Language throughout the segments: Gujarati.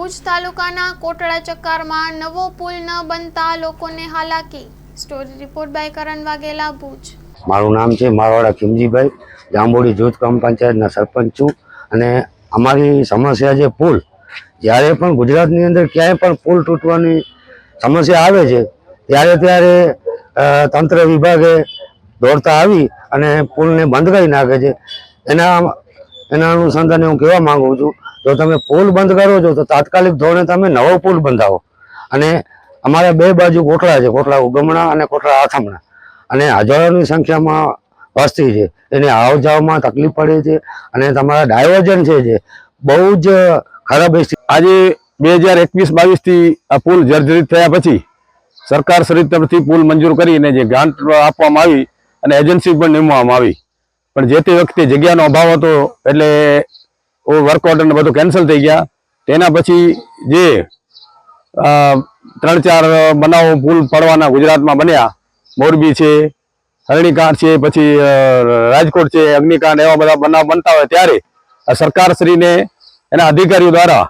ભુજ તાલુકાના કોટડા ચક્કારમાં નવો પુલ ન બનતા લોકોને હાલાકી. Story report by Karan Vaghela, Bhuj. મારું નામ છે મારવાડા ખીમજીભાઈ જાંબોડી જૂથ ગ્રામ પંચાયતના સરપંચ છું. અને અમારી સમસ્યા છે પુલ, જ્યારે પણ ગુજરાતની અંદર ક્યાંય પણ પુલ તૂટવાની સમસ્યા આવે છે, ત્યારે ત્યારે તંત્ર વિભાગે દોડતા આવી અને પુલને બંધ કરી નાખે છે. એના એના અનુસંધાને હું કહેવા માગું છું જો તમે પુલ બંધ કરો છો, તો તાત્કાલિક ધોરણે તમે નવો પુલ બંધાવો. અને અમારા બે બાજુ કોટડા છે કોટડા ઉગમણા અને કોટડા આથમણા. અને હજારોની સંખ્યામાં વસ્તી છે. એને આવ જાવમાં તકલીફ પડે છે અને તમારા ડાયવર્જન છે જે બહુ જ ખરાબ સ્થિતિ આજે બે હજાર એકવીસ બાવીસથી આ પુલ જર્જરિત થયા પછી સરકાર શ્રી તરફથી પુલ મંજૂર કરીને જે ગ્રાન્ટ આપવામાં આવી અને એજન્સી પણ નિમવામાં આવી. પણ જે તે વખતે જગ્યાનો અભાવ હતો, એટલે વર્ક ઓર્ડર ને બધું કેન્સલ થઈ ગયા. તેના પછી જે ત્રણ ચાર બનાવો પુલ પડવાના ગુજરાતમાં બન્યા. મોરબી છે હરણીકાંડ છે, પછી રાજકોટ છે, અગ્નિકાંડ એવા બધા બનાવ બનતા હોય ત્યારે સરકારશ્રીને એના અધિકારીઓ દ્વારા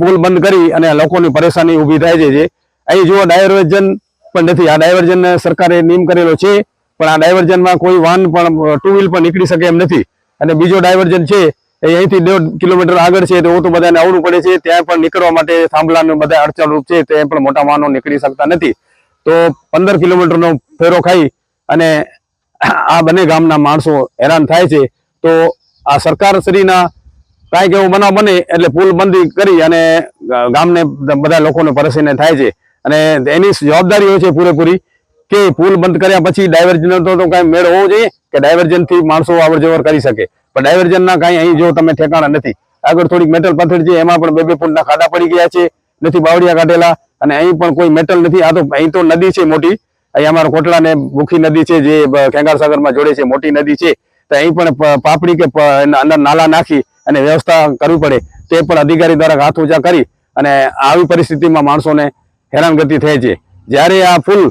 પુલ બંધ કરી અને લોકોની પરેશાની ઊભી થાય છે અહીં જુઓ ડાયવર્જન પણ નથી. આ ડાયવર્જન સરકારે નિયમ કરેલો છે, પણ આ ડાયવર્જનમાં કોઈ વાહન પણ ટુ વ્હીલ પણ નીકળી શકે એમ નથી. અને બીજો ડાયવર્જન છે અહીંથી દોઢ કિલોમીટર આગળ છે, તો બધાને આવડું પડે છે. ત્યાં પણ નીકળવા માટે થાંભલાનું બધા અડચણરૂપ છે, તે પણ મોટા વાહનો નીકળી શકતા નથી. તો પંદર કિલોમીટરનો ફેરો ખાઈ અને આ બંને ગામના માણસો હેરાન થાય છે. તો આ સરકારશ્રીના કાંઈક એવું બનાવ બને એટલે પુલ બંધી કરી અને ગામને બધા લોકોને પરેશાની થાય છે. અને એની જવાબદારી હોય છે પૂરેપૂરી કે પુલ બંધ કર્યા પછી ડાયવર્જન તો કાંઈ મેળ હોવો જોઈએ કે ડાયવર્જનથી માણસો અવર કરી શકે. પણ ડાયવર્જન ના કાંઈ અહીં જો તમે ઠેકાણા નથી. આગળ થોડીક મેટલ પથ્થર છે, એમાં પણ બે બે ફૂટના ખાડા પડી ગયા છે, નથી બાવડિયા કાઢેલા, અને અહીં પણ કોઈ મેટલ નથી. આ તો અહીં તો નદી છે મોટી. અહીં અમારા કોટલા ને મુખી નદી છે, જે ખેંગાર સાગરમાં જોડે છે, મોટી નદી છે. તો અહીં પણ પાપડી કે અંદર નાલા નાખી અને વ્યવસ્થા કરવી પડે. તે પણ અધિકારી દ્વારા હાથ ઊંચા કરી અને આવી પરિસ્થિતિમાં માણસોને હેરાનગતિ થાય છે. જ્યારે આ પુલ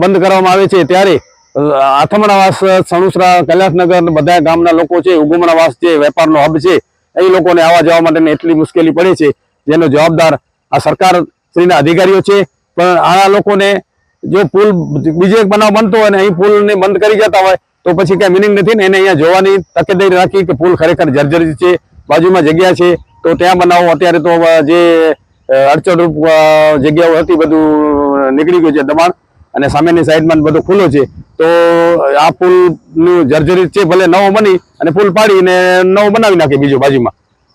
બંધ કરવામાં આવે છે, ત્યારે આથમણાવાસ, સણુસરા, કૈલાસનગર બધા ગામના લોકો છે, ઉગમણાવાસ જે વેપારનો હબ છે, એ લોકોને આવવા જવા માટે એટલી મુશ્કેલી પડે છે, જેનો જવાબદાર આ સરકાર શ્રીના અધિકારીઓ છે. પણ આ લોકોને જો પુલ બીજો એક બનાવ બનતો હોય ને અહીં પુલને બંધ કરી જતા હોય, તો પછી કઈ મિનિંગ નથી ને એને અહીંયા જોવાની તકેદારી રાખી કે પુલ ખરેખર જર્જરિત છે, બાજુમાં જગ્યા છે, તો ત્યાં બનાવો. અત્યારે તો જે અડચણરૂપ જગ્યાઓ હતી, બધું નીકળી ગયું છે દબાણ. અને સામેની સાઈડમાં બધું ખુલ્લો છે. તો આ પુલનું જર્જરિત છે, ભલે નવો બની અને પુલ પાડીને નવો બનાવી નાખે બીજો બાજુમાં.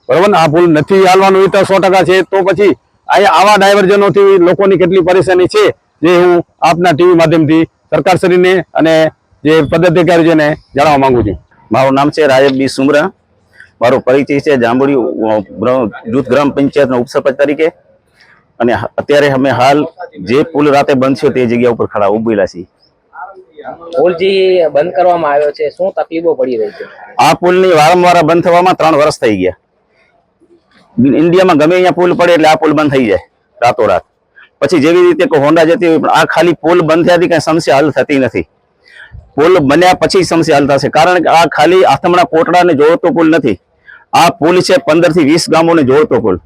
બરાબર આ પુલ નથી હાલવાનું એ તો સો છે. તો પછી અહીંયા આવા ડાયવર્જનોથી લોકોની કેટલી પરેશાની છે, જે હું આપના ટીવી માધ્યમથી સરકારશ્રીને અને જે પદાધિકારીઓને જણાવવા માંગુ છું. મારું નામ છે રાયબ બી સુમરા. મારો પરિચય છે જાંબુડી જૂથ ગ્રામ પંચાયતના ઉપસરપંચ તરીકે. અને અત્યારે અમે હાલ જે પુલ રાતે બંધ છે તે જગ્યા ઉપર ખડા ઉભેલા છીએ. પુલ જે બંધ કરવામાં આવ્યો છે. શું તકલીફો પડી રહી છે? આ પુલની વારંવાર બંધ થવામાં ત્રણ વર્ષ થઈ ગયા. ઇન્ડિયામાં ગમે અહીંયા પુલ પડે એટલે આ પુલ બંધ થઈ જાય રાતોરાત. પછી જેવી રીતે હોન્ડા જતી હોય પણ આ ખાલી પુલ બંધ થયાથી કઈ સમસ્યા હલ થતી નથી. પુલ બન્યા પછી સમસ્યા હલ થશે. કારણ કે આ ખાલી આથમણા કોટડાને જોડતો પુલ નથી. આ પુલ છે પંદરથી વીસ ગામોને જોડતો પુલ.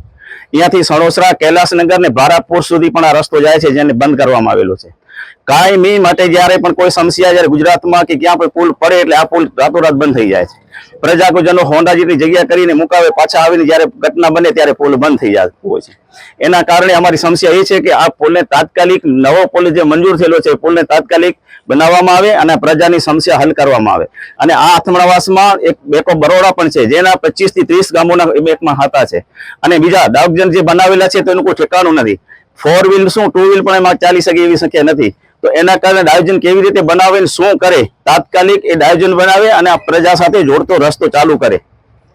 અહીંયાથી સણોસરા, કૈલાસનગર ને ભારાપુર સુધી પણ આ રસ્તો જાય છે, જેને બંધ કરવામાં આવેલો છે. કાયમી માટે જ્યારે પણ કોઈ સમસ્યા જ્યારે ગુજરાતમાં કે ક્યાં પણ પુલ પડે એટલે આ પુલ રાતોરાત બંધ થઈ જાય છે. પ્રજાગુજનો હોન્ડાજીની જગ્યા કરીને મુકાવે, પાછા આવીને જ્યારે ઘટના બને ત્યારે પુલ બંધ થઈ જતું હોય છે. એના કારણે અમારી સમસ્યા એ છે કે આ પુલને તાત્કાલિક નવો પુલ જે મંજૂર થયેલો છે પુલને તાત્કાલિક બનાવવામાં આવે અને પ્રજાની સમસ્યા હલ કરવામાં આવે. અને આ અથમણાવાસમાં એક બેકો બરોડા પણ છે, જેના પચીસથી ત્રીસ ગામોના બેકમાં હતા છે. અને બીજા દાવજન જે બનાવેલા છે તેનું કોઈ ઠેકાણું નથી. ફોર વ્હીલ શું? ટુ વ્હીલ પણ એમાં ચાલી શકે એવી સંખ્યા નથી. તો એના કારણે ડાયોજન કેવી રીતે બનાવે ને શું કરે? તાત્કાલિક એ ડાયોજન બનાવે અને આ પ્રજા સાથે જોડતો રસ્તો ચાલુ કરે.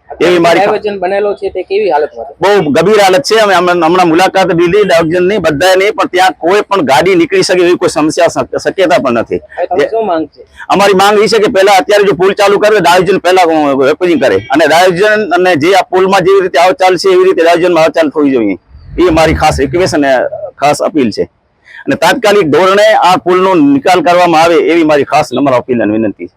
એવી મારી ડાયવર્જન બનેલો છે તે કેવી હાલતમાં બહુ ગંભીર હાલત છે. અમે હમણાં મુલાકાત લીધી ડાયોજનની. બધાની પણ ત્યાં કોઈ પણ ગાડી નીકળી શકે એવી કોઈ સમસ્યા શક્યતા પણ નથી. શું માંગ છે? અમારી માંગ એ છે કે પહેલા અત્યારે જો પુલ ચાલુ કરે ડાયોજન પહેલા વેપરિંગ કરે. અને ડાયોજન અને જે આ પુલમાં જેવી રીતે આવ ચાલ છે એવી રીતે ડાયોજનમાં આવ ચાલ થવી જોઈએ. એ મારી ખાસ રિક્વેસ્ટ અને ખાસ અપીલ છે. અને તાત્કાલિક ધોરણે આ પુલનો નિકાલ કરવામાં આવે એવી મારી ખાસ નમ્ર અપીલ અને વિનંતી છે.